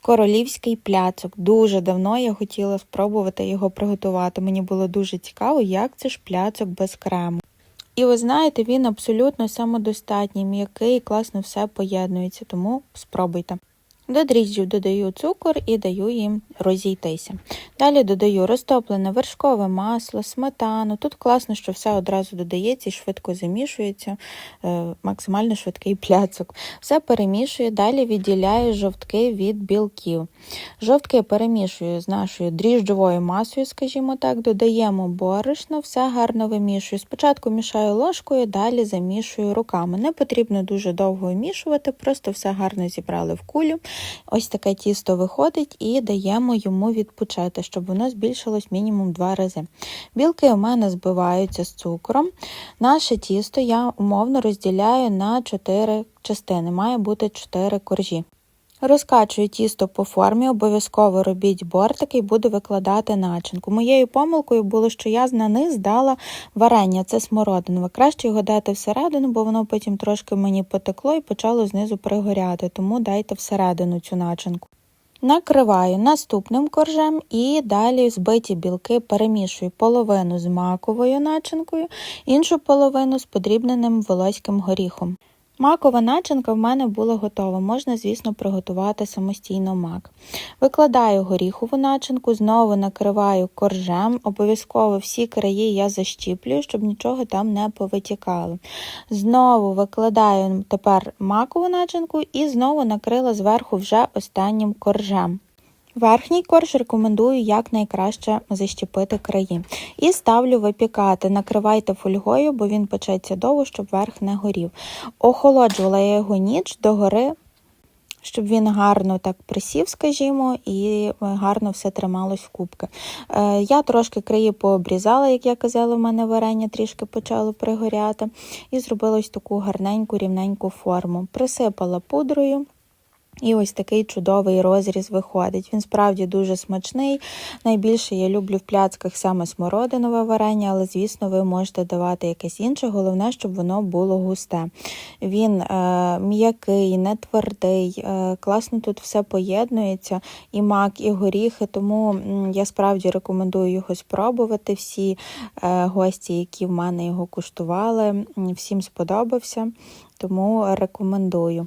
Королівський пляцок. Дуже давно я хотіла спробувати його приготувати. Мені було дуже цікаво, як це ж пляцок без крему. І ви знаєте, він абсолютно самодостатній, м'який, класно все поєднується, тому спробуйте. До дріжджів додаю цукор і даю їм розійтися. Далі додаю розтоплене вершкове масло, сметану. Тут класно, що все одразу додається і швидко замішується, е, максимально швидкий пляцок. Все перемішую, далі відділяю жовтки від білків. Жовтки перемішую з нашою дріжджовою масою, скажімо так, додаємо борошно, все гарно вимішую. Спочатку мішаю ложкою, далі замішую руками. Не потрібно дуже довго вимішувати, просто все гарно зібрали в кулю. Ось таке тісто виходить і даємо йому відпочити, щоб воно збільшилось мінімум два рази. Білки у мене збиваються з цукром. Наше тісто я умовно розділяю на 4 частини, має бути 4 коржі. Розкачую тісто по формі, обов'язково робіть бортики і буду викладати начинку. Моєю помилкою було, що я на низ дала варення, це смородинове. Краще його дати всередину, бо воно потім трошки мені потекло і почало знизу пригоряти, тому дайте всередину цю начинку. Накриваю наступним коржем і далі збиті білки перемішую половину з маковою начинкою, іншу половину з подрібненим волоським горіхом. Макова начинка в мене була готова, можна, звісно, приготувати самостійно мак. Викладаю горіхову начинку, знову накриваю коржем, обов'язково всі краї я защіплюю, щоб нічого там не повитікало. Знову викладаю тепер макову начинку і знову накрила зверху вже останнім коржем. Верхній корж рекомендую якнайкраще защепити краї. І ставлю випікати. Накривайте фольгою, бо він печеться довго, щоб верх не горів. Охолоджувала я його ніч догори, щоб він гарно так присів, скажімо, і гарно все трималось в кубки. Е, я трошки краї пообрізала, як я казала, в мене варення трішки почало пригоряти, і зробила таку гарненьку, рівненьку форму. Присипала пудрою. І ось такий чудовий розріз виходить. Він справді дуже смачний. Найбільше я люблю в пляцках саме смородинове варення, але, звісно, ви можете давати якесь інше. Головне, щоб воно було густе. Він е, м'який, не твердий, е, класно тут все поєднується, і мак, і горіхи, тому я справді рекомендую його спробувати. Всі е, гості, які в мене його куштували, всім сподобався, тому рекомендую.